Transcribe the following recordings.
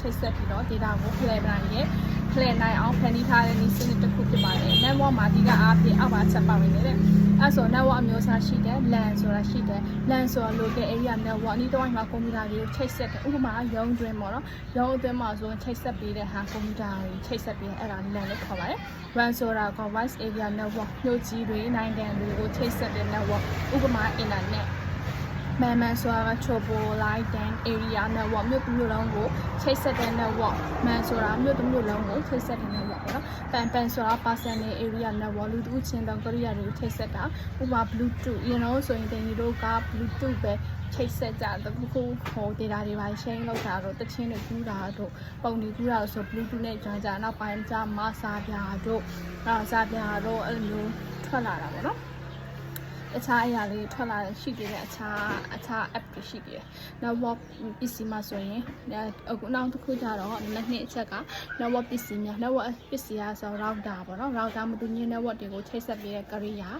ချိတ်ဆက်ပြီးတော့ data ကို play နိုင်ရဲ့ play နိုင်အောင်ဖန်တီးထားတဲ့နည်းစနစ်တစ်ခုဖြစ်ပါတယ် network မှာအဓိကအားဖြင့်အောက်ပါချက်ပါဝင်နေတဲ့အဲဆို network အမျိုးအစားရှိတယ် LAN ဆိုတာရှိတယ် LAN ဆိုတာ local area network အနည်းတစ်ဝိုက်မှာကွန်ပျူတာတွေကိုချိတ်ဆက်တယ်ဥပမာရုံးတွင်းပေါ့နော်ရုံးအတွင်းမှာဆိုရင်ချိတ်ဆက်ပေးတဲ့ဟာကွန်ပျူတာတွေချိတ်ဆက်ပေးတဲ့အဲ့ဒါ LAN လို့ခေါ်ပါတယ် WAN ဆိုတာက voice area network မြို့ကြီးတွေနိုင်ငံတွေကိုချိတ်ဆက်တဲ့ network ဥပမာ internet မန်မန်ဆိုတာက tropo line dan area network မြို့တစ်မြို့လုံးကိုချိတ်ဆက်တဲ့ network မန်ဆိုတာမြို့တစ်မြို့လုံးကိုချိတ်ဆက်တဲ့ network ပေါ့နော်ပန်ပန်ဆိုတာ personal area network လူတူချင်းတောင်ကရိယာတွေကိုချိတ်ဆက်တာဥပမာ bluetooth you know ဆိုရင်တင်ဒီတို့က bluetooth ပဲချိတ်ဆက်ကြတခုခုဟို data တွေပါ share လုပ်တာတော့တချင်းတွေကူးတာတို့ပုံတွေကူးတာဆို bluetooth နဲ့ကြာကြာနောက်ပိုင်းကျမစာပြာတို့အဲစာပြာတို့အဲ့လိုမျိုးထွက်လာတာပေါ့နော် တခြားအရာလေးထွက်လာရှိသေးတယ်အခြားအခြား app တွေရှိသေးတယ်။ network PC မှာဆိုရင်အခုနောက်တစ်ခုကြတော့နှစ်နှစ်အချက်က network PC များ network PC ကဆို router ပေါ့နော် router မတူညီ network တွေကိုချိတ်ဆက်ပေးတဲ့ကရိယာ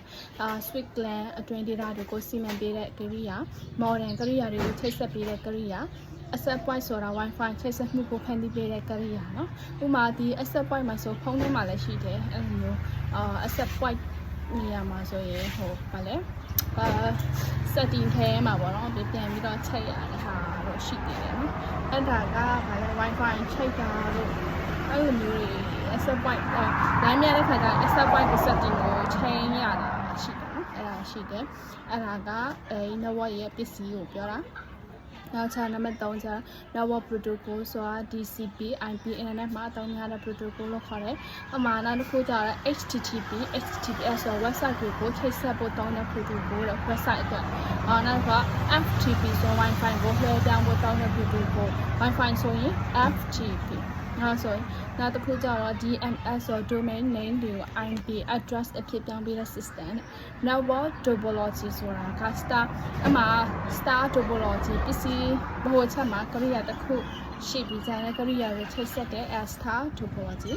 အာ switch LAN အတွင်း data တွေကိုစီမံပေးတဲ့ကရိယာ modern ကရိယာတွေကိုချိတ်ဆက်ပေးတဲ့ကရိယာ access point ဆိုတာ wifi ချိတ်ဆက်မှုကိုဖန်တီးပေးတဲ့ကရိယာနော်။ဥပမာဒီ access point မှာဆိုဖုန်းထဲမှာလည်းရှိတယ်အဲ့လိုမျိုးအာ access point နေရာမှာဆိုရင်ဟိုဗာလဲအာ setting ထဲမှာပေါ့နော်ဒီပြန်ပြီးတော့ချိန်ရတဲ့ဟာတော့ရှိသေးတယ်နော်အဲ့ဒါကဗာလဲ wifi ချိန်တာလို့အဲ့လိုမျိုးတွေ asset point အဲလမ်းမြတဲ့ခါကျ asset point ကို setting ကိုချိန်ရတာရှိတယ်နော်အဲ့ဒါရှိတယ်အဲ့ဒါကအဲ network ရဲ့ပစ္စည်းကိုပြောတာ နောက်ချာနံပါတ်3ချာ network protocol ဆိုတာ DCP IP internet မှာအသုံးများတဲ့ protocol လို့ခေါ်တယ်။အမှားနောက်တစ်ခုကျတော့ HTTP HTTPS ဆို website တွေကိုချိတ်ဆက်ဖို့သုံးတဲ့ protocol လို့ website အတွက်။အော်နောက်က FTP ဆို Wi-Fi ကိုလွှဲပြောင်းဖို့သုံးတဲ့ protocol Wi-Fi ဆိုရင် FTP နောက်ဆိုရင်နောက်တစ်ခုကျတော့ DNS ဆို domain name တွေကို IP address အဖြစ်ပြောင်းပေးတဲ့ system နဲ့ network topology ဆိုတာက star အမှာ star topology ပစ္စည်းဘို့ချက်မှာကရိယာတစ်ခုရှိပြီးကြတဲ့ကရိယာတွေချိတ်ဆက်တဲ့ star topology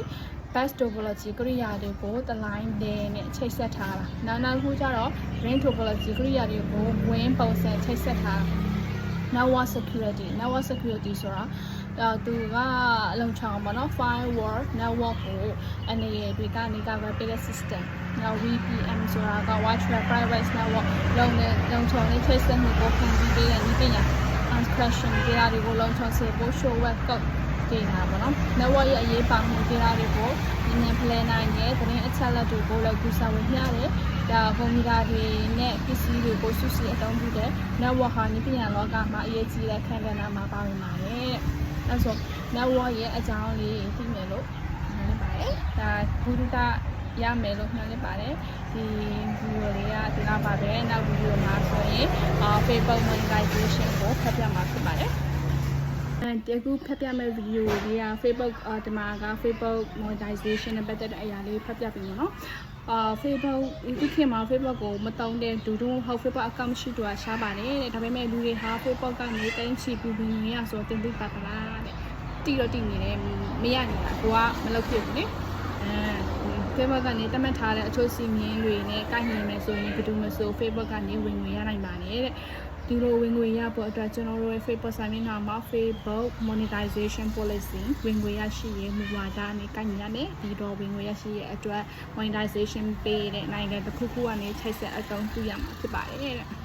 bus topology ကရိယာတွေကိုတလိုင်းလေးနဲ့ချိတ်ဆက်ထားတာနောက်နောက်ခုကျတော့ ring topology ကရိယာတွေကို win ပုံစံချိတ်ဆက်ထားတာ network security network security ဆိုတာ အဲသူကအလုံးချောင်းပေါ့နော် firewall network ကိုအနေနဲ့တွေကနေကဝယ်ပေးတဲ့ system နောက် VPN ဆိုတာက virtual private network လုံးနဲ့လုံးချောင်းနဲ့ချိတ်ဆက်မှုကိုဖန်တီးပေးတဲ့နည်းပညာ encryption data တွေကိုလုံးချောင်းစေဖို့ show web code ဒေတာပေါ့နော် network ရဲ့အရေးပါမှု data တွေကိုနည်းနည်း plan နိုင်တဲ့သတင်းအချက်အလက်တွေကိုလည်းကူစာဝင်မျှတယ်ဒါကွန်ပျူတာတွေနဲ့ပစ္စည်းတွေကိုစုစည်းအသုံးပြုတဲ့ network ဟာနည်းပညာလောကမှာအရေးကြီးတဲ့ခန်းကဏ္ဍမှာပါဝင်ပါတယ် အဲဆို network ရဲ့အကြောင်းလေးသိမယ်လို့နားလည်ပါတယ်ဒါဘုဒ္ဓရမယ်လို့ညွှန်လိုက်ပါတယ်ဒီဗီဒီယိုလေးကဒီလောက်ပါပဲနောက်ဗီဒီယိုမှာဆိုရင်အာ Facebook monetization ကိုဖတ်ပြမှာဖြစ်ပါတယ် အဲဒီခုဖတ်ပြမယ့်ဗီဒီယိုလေးက Facebook အာဒီမှာက Facebook monetization နဲ့ပတ်သက်တဲ့အရာလေးဖတ်ပြပြီးနော်အာ Facebook ဒီခေတ်မှာ Facebook ကိုမတုံးတဲ့ဒူဒူဟုတ် Facebook account မရှိတူတာရှားပါတယ်တဲ့ဒါပေမဲ့လူတွေဟာ Facebook ကနေတိုင်းချီပြီးပြီးနေရဆိုတော့တင်သိပါပလားတဲ့တီတော့တီနေတယ်မရနေတာကိုကမလုပ်ဖြစ်ဘူးလေအဲ Facebook ကနေတတ်မှတ်ထားတဲ့အချို့စီမင်းတွေနဲ့ကိုက်ညီမယ်ဆိုရင်ဘယ်သူမဆို Facebook ကနေဝင်ငွေရနိုင်ပါတယ်တဲ့ဒီလိုဝင်ငွေရဖို့အတွက်ကျွန်တော်တို့ရဲ့ Facebook စာမျက်နှာမှာ Facebook monetization policy ဝင်ငွေရရှိရေးမူဝါဒနဲ့ကိုက်ညီရမယ်ဒီတော့ဝင်ငွေရရှိရေးအတွက် monetization ပေးတဲ့နိုင်ငံတစ်ခုခုကနေချိတ်ဆက်အသုံးပြုရမှာဖြစ်ပါတယ်တဲ့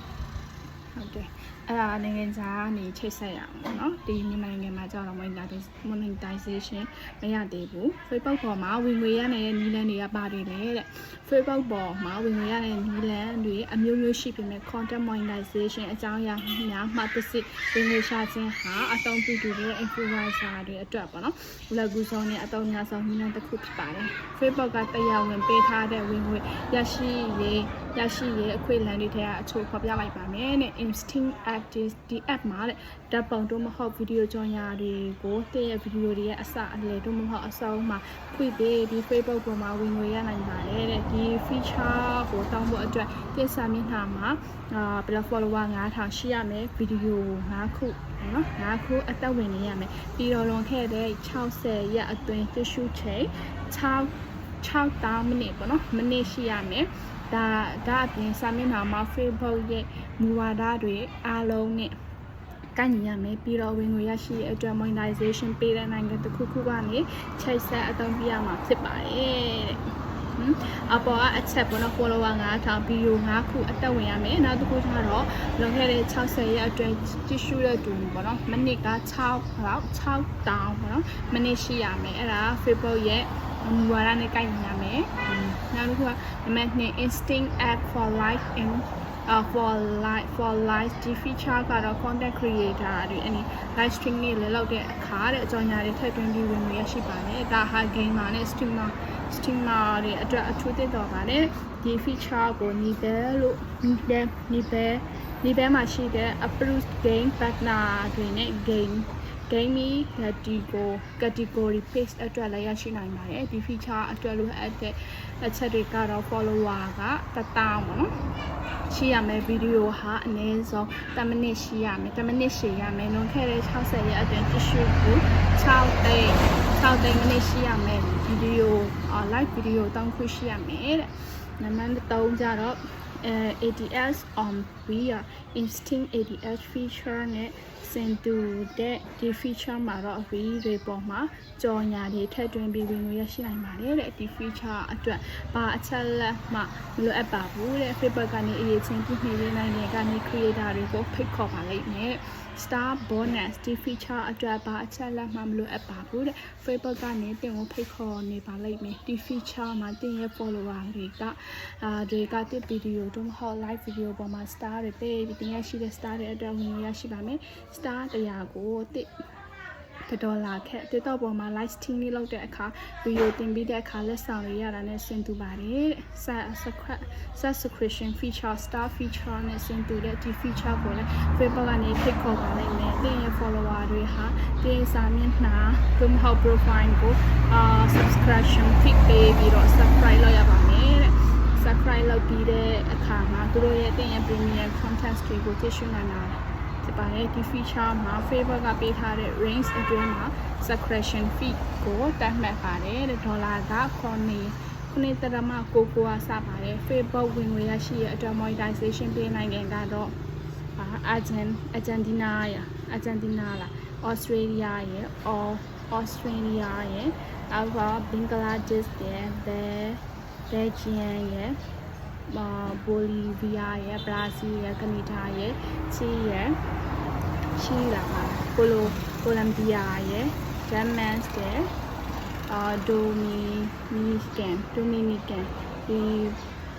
ဟုတ်တယ်အဲ့ဒါနိုင်ငံခြားကနေချိတ်ဆက်ရအောင်ပေါ့နော်ဒီမြန်မာနိုင်ငံမှာကြောက်တော့ monetization မရသေးဘူး Facebook ပေါ်မှာဝင်ငွေရနေတဲ့နည်းလမ်းတွေကဘာတွေလဲတဲ့ Facebook ပေါ်မှာဝင်ငွေရတဲ့နည်းလမ်းတွေအမျိုးမျိုးရှိပေမဲ့ content monetization အကြောင်းအရာများမှတစ်စစ်ဝင်ငွေရှာခြင်းဟာအသုံးပြုသူတွေ influencer တွေအတွက်ပေါ့နော်ဘလကူဆောင်နဲ့အသုံးများဆုံးနည်းလမ်းတစ်ခုဖြစ်ပါတယ် Facebook ကတရားဝင်ပေးထားတဲ့ဝင်ငွေရရှိရေးရရှိရေးအခွင့်အလမ်းတွေထဲကအချို့ဖော်ပြလိုက်ပါမယ်တဲ့ instinct active ဒီ app မှာတဲ့ဓာတ်ပုံတို့မဟုတ်ဗီဒီယိုကြော်ညာတွေကိုတည့်ရဲ့ဗီဒီယိုတွေရဲ့အစအလယ်တို့မဟုတ်အဆုံးမှာဖွင့်ပေးပြီး Facebook ပေါ်မှာဝင်ငွေရနိုင်ပါတယ်တဲ့ဒီ feature ကိုတောင်းဖို့အတွက်တင်စာမျက်နှာမှာအာ blog follower 9000ရှိရမယ်ဗီဒီယို5ခုနော်5ခုအသက်ဝင်နေရမယ်ပြီးတော့လွန်ခဲ့တဲ့60ရက်အတွင်း tissue ချိန်6 6တောင်းမိနစ်ပေါ့နော်မိနစ်ရှိရမယ် ဒါဒါအပြင်စာမျက်နှာမှာ Facebook ရဲ့မူဝါဒတွေအားလုံးနဲ့ကန့်ညီရမယ်ပြီးတော့ဝင်ငွေရရှိတဲ့အတွက် monetization ပေးတဲ့နိုင်ငံတစ်ခုခုကနေချိတ်ဆက်အသုံးပြရမှာဖြစ်ပါတယ်တဲ့ဟမ်အပေါ်ကအချက်ပေါ့နော် follower 9000ဗီဒီယို5ခုအတက်ဝင်ရမယ်နောက်တစ်ခုကျတော့လွန်ခဲ့တဲ့60ရက်အတွင်းကြည့်ရှုတဲ့သူပေါ့နော်မိနစ်က6လောက်6တောင်းပေါ့နော်မိနစ်ရှိရမယ်အဲ့ဒါ Facebook ရဲ့ မူဝါဒနဲ့ကိုက်ညီရမယ်နောက်တစ်ခုကနံပါတ်2 instinct app for life in uh, for live for live ဒီ feature ကတော့ content creator တွေအနေ live stream တွေလည်းလုပ်တဲ့အခါတဲ့အကြောင်းအရာတွေထည့်သွင်းပြီးဝင်ရရှိပါတယ်ဒါဟာ gamer နဲ့ streamer streamer တွေအတွက်အထူးသင့်တော်ပါတယ်ဒီ feature ကို Nibel လို့ Nibel Nibel Nibel မှာရှိတဲ့ approved game partner တွေနဲ့ game gaming category category page အတွက်လည်းရရှိနိုင်ပါတယ်ဒီ feature အတွက်လိုအပ်တဲ့အချက်တွေကတော့ follower က1000ပေါ့နော်ရှိရမယ်ဗီဒီယိုဟာအနည်းဆုံး10မိနစ်ရှိရမယ်10မိနစ်ရှိရမယ်လွန်ခဲ့တဲ့60ရက်အတွင်းတ िश ကို6သိန်း6သိန်းမိနစ်ရှိရမယ်ဗီဒီယို live ဗီဒီယိုတောင်းခွင့်ရှိရမယ်တဲ့နံပါတ်3ကျတော့ uh, ADS on we are instinct ADS feature နဲ့ စင်တူတဲ့ဒီ feature မှာတော့ we တွေပေါ်မှာကြော်ညာတွေထည့်သွင်းပြီးဝင်ငွေရရှိနိုင်ပါတယ်တဲ့ဒီ feature အတွက်ဘာအချက်လက်မှမလိုအပ်ပါဘူးတဲ့ Facebook ကနေအရေးချင်းပြည့်နေနိုင်တဲ့ကနေ creator တွေကိုဖိတ်ခေါ်ပါလိမ့်မယ် star bonus ဒီ feature အတွက်ဘာအချက်လက်မှမလိုအပ်ပါဘူးတဲ့ Facebook ကနေတင်ကိုဖိတ်ခေါ်နေပါလိမ့်မယ်ဒီ feature မှာတင်ရဲ့ follower တွေကအာတွေကတစ်ဗီဒီယိုတို့မဟုတ် live video ပေါ်မှာ star တွေပေးပြီးတင်ရရှိတဲ့ star တွေအတွက်ဝင်ရရှိပါမယ် star 100ကိုတစ်တဒေါ်လာခက် TikTok ပေါ်မှာ live stream လေးလုပ်တဲ့အခါဗီဒီယိုတင်ပြီးတဲ့အခါလက်ဆောင်တွေရတာနဲ့ဆင်တူပါတယ် subscription feature star feature နဲ့ဆင်တူတဲ့ဒီ feature ကိုလည်း Facebook ကနေဖိတ်ခေါ်ပါလိမ့်မယ်။တင်းရဲ့ follower တွေဟာတင်းစာမျက်နှာသို့မဟုတ် profile ကိုအာ subscription feed ပေးပြီးတော့ subscribe လုပ်ရပါမယ်တဲ့။ subscribe လုပ်ပြီးတဲ့အခါမှာသူတို့ရဲ့တင်းရဲ့ premium content တွေကိုကြည့်ရှုနိုင်တာ ဖြစ်ပါတယ်ဒီ feature မှာ Facebook ကပေးထားတဲ့ range အတွင်းမှာ subscription fee ကိုတတ်မှတ်ပါတယ်တဲ့ဒေါ်လာက9ခုနှစ်တရမကိုကိုအားစပါတယ် Facebook ဝင်ငွေရရှိရအတွက် monetization ပေးနိုင်ကြတော့အာဂျန်အာဂျန်တီးနားရအာဂျန်တီးနားလားဩစတြေးလျရဲ့အော်ဩစတြေးလျရဲ့အောက်ကဘင်္ဂလားဒေ့ရှ်ရဲ့ဘယ်ဘယ်ဂျီယန်ရဲ့အာ ဘိုလီဗီးယားရဲ့ဘရာဇီးရဲ့ကနေဒါရဲ့ချီရဲ့ချီလာကိုလိုကိုလံဘီယာရဲ့ဂျမ်မန်စ်ရဲ့အာဒိုမီနီကန်ဒိုမီနီကန်ဒီ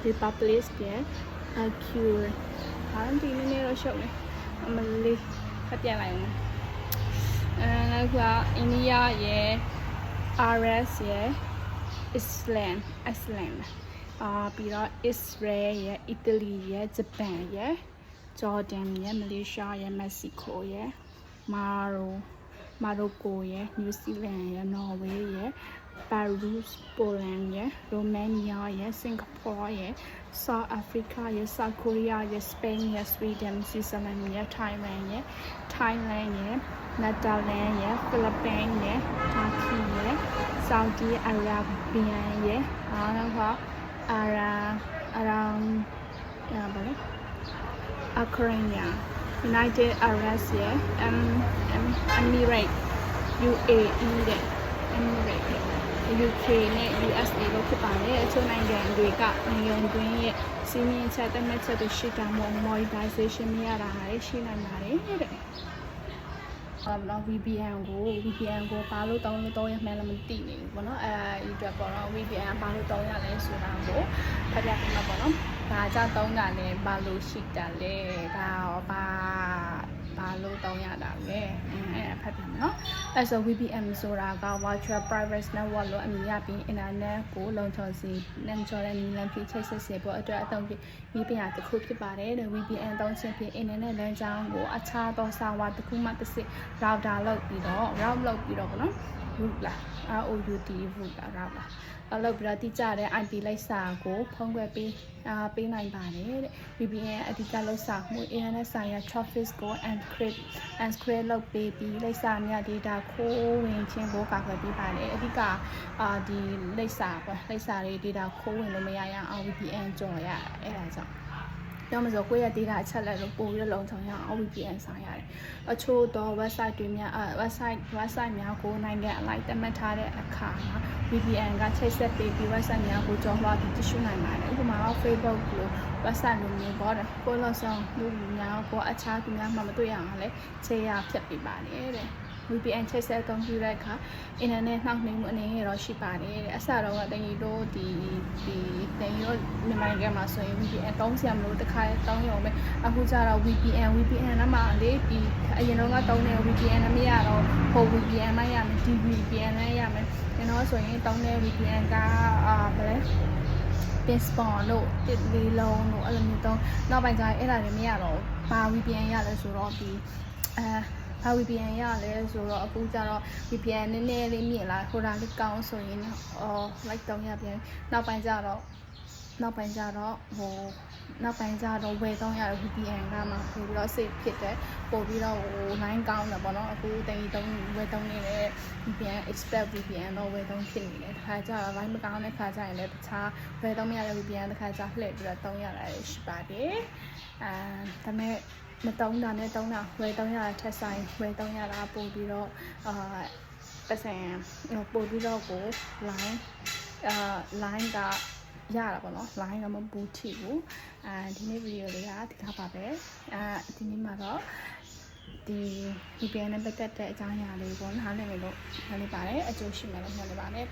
Republic ရဲ့ Acure ဟာဒီနည်းနည်းတော့ရှုပ်နေအမလေးဖတ်ပြလိုက်အောင်အဲနောက်ကအိန္ဒိယရဲ့ RS ရဲ့ Island Iceland အာပြီးတော့ Israel ရဲ့အီတလီရဲ့ဂျပန်ရဲ့ဂျော်ဒန်ရဲ့မလေးရှားရဲ့မက္ကဆီကိုရဲ့မာရိုမာရိုကိုရဲ့နယူးဇီလန်ရဲ့နော်ဝေးရဲ့ပါရုစ်ပိုလန်ရဲ့ရိုမေးနီးယားရဲ့စင်ကာပူရဲ့ဆောက်အာဖရိကရဲ့ဆောက်ကိုရီးယားရဲ့စပိန်ရဲ့ဆွီဒင်ဆွစ်ဇာလန်ရဲ့ထိုင်းလန်ရဲ့ထိုင်းလန်ရဲ့နယ်သာလန်ရဲ့ဖိလစ်ပင်းရဲ့တာကီရဲ့ဆော်ဒီအာရာဘီယန်ရဲ့အားလုံးက အာရာအရောင်အာဘာလဲအခရိုင်ယာ United Arab ရဲ့ M M Emirate UAE တဲ့ Emirate တဲ့ UK နဲ့ USA လို့ဖြစ်ပါတယ်အချို့နိုင်ငံတွေကနိုင်ငံတွင်းရဲ့စီးမြင့်ချက်တက်မဲ့ချက်တွေရှိတာမို့ monetization မရတာဟာရှိနိုင်ပါတယ်တဲ့ အဲ့တော့ VPN ကို VPN ကိုဘာလို့တောင်းလို့တောင်းရမှန်းလည်းမသိနေဘူးပေါ့နော်အဲဒီအတွက်ပေါ့နော် VPN ဘာလို့တောင်းရလဲဆိုတာကိုဖတ်ပြပေးမှာပေါ့နော်ဒါကြောင့်တောင်းတာလဲဘာလို့ရှိတာလဲဒါရောဘာ ဘာလို့တောင်းရတာလဲအဲဖတ်ပြမယ်နော်အဲဆို VPN ဆိုတာက virtual private network လို့အမည်ရပြီး internet ကိုလုံခြုံစေလမ်းကျော်တဲ့နည်းလမ်းဖြစ်ချိတ်ဆက်စေဖို့အတွက်အသုံးပြုမိပညာတစ်ခုဖြစ်ပါတယ်တဲ့ VPN သုံးခြင်းဖြင့် internet လမ်းကြောင်းကိုအခြားသော server တစ်ခုမှတစ်စစ် router လောက်ပြီးတော့ route လောက်ပြီးတော့ဗောနော် root လား ROUT root လား route လားအဲ့လောက်ပြီးတော့တိကျတဲ့ IP လိုက်စာကိုဖုံးကွယ်ပေးအာပေးနိုင်ပါတယ်တဲ့ VPN ရဲ့အဓိကလောက်စာမှု internet ဆိုင်ရာ traffic ကို encrypt encrypt လုပ်ပေးပြီးလိုက်စာများ data ခိုးဝင်ခြင်းကိုကာကွယ်ပေးပါတယ်အဓိကအာဒီလိုက်စာပေါ့လိုက်စာတွေ data ခိုးဝင်လို့မရရအောင် VPN ကြော်ရအဲ့ဒါကြောင့် ပြောမစို့ကိုယ့်ရဲ့ data အချက်လက်လို့ပို့ပြီးတော့လုံခြုံရအောင် VPN ဆိုင်ရတယ်အချို့တော့ website တွေများအဲ website website များကိုနိုင်ငံအလိုက်သတ်မှတ်ထားတဲ့အခါမှာ VPN ကချိတ်ဆက်ပေးပြီး website များကိုကြော်လွှားပြီးတရှိနိုင်ပါတယ်ဥပမာတော့ Facebook လို့ website လိုမျိုးပေါ့တယ်ကိုလို့ဆောင်လူများကိုအခြားသူများမှမတွေ့ရအောင်လဲခြေရဖြတ်ပေးပါတယ်တဲ့ VPN ချိတ်ဆက်အသုံးပြုတဲ့အခါ internet နှောင့်နှေးမှုအနေနဲ့တော့ရှိပါတယ်တဲ့အစတော့ကတကယ်လို့ဒီဒီတကယ်လို့မြန်မာနိုင်ငံမှာဆိုရင် VPN တုံးစရာမလိုတခါတုံးရုံပဲအခုကျတော့ VPN VPN နဲ့မှလေဒီအရင်တော့ကတုံးနေ VPN နဲ့မရတော့ဟို VPN နဲ့ရမယ် DVPN နဲ့ရမယ်ကျွန်တော်ဆိုရင်တုံးတဲ့ VPN ကအာဗလဲ pin spawn လို့တစ်လေးလုံးလို့အဲ့လိုမျိုးတော့နောက်ပိုင်းကျရင်အဲ့ဒါတွေမရတော့ဘာ VPN ရလဲဆိုတော့ဒီအဲ ဘာ VPN ရလဲဆိုတော့အခုကျတော့ VPN နည်းနည်းလေးမြင်လာဟိုဒါလေးကောင်းဆိုရင်အော် like တောင်းရပြန်နောက်ပိုင်းကျတော့နောက်ပိုင်းကျတော့ဟိုနောက်ပိုင်းကျတော့ဝယ်တော့ရတော့ VPN ကမှပို့ပြီးတော့ safe ဖြစ်တယ်ပို့ပြီးတော့ဟို line ကောင်းတယ်ပေါ့နော်အခုတင်ကြီးတုံးဝယ်တုံးနေတဲ့ VPN expert VPN တော့ဝယ်တုံးဖြစ်နေတယ်တခါကျတော့ line မကောင်းတဲ့ခါကျရင်လည်းတခြားဝယ်တုံးမရတဲ့ VPN တခါကျလှည့်ပြီးတော့တုံးရတာရှိပါတယ်အဲဒါပေမဲ့ မတုံးတာနဲ့တုံးတာဝယ်တုံးရတာထက်ဆိုင်ဝယ်တုံးရတာပို့ပြီးတော့အာပတ်စံပို့ပြီးတော့ကို line အာ line ကရတာပေါ့နော် line ကမပူထီဘူးအဲဒီနေ့ဗီဒီယိုလေးကဒီကပါပဲအဲဒီနေ့မှာတော့ဒီ VPN နဲ့ပတ်သက်တဲ့အကြောင်းအရာလေးပေါ့နားလည်လို့နားလည်ပါတယ်အကျိုးရှိမယ်လို့ပြောနေပါတယ်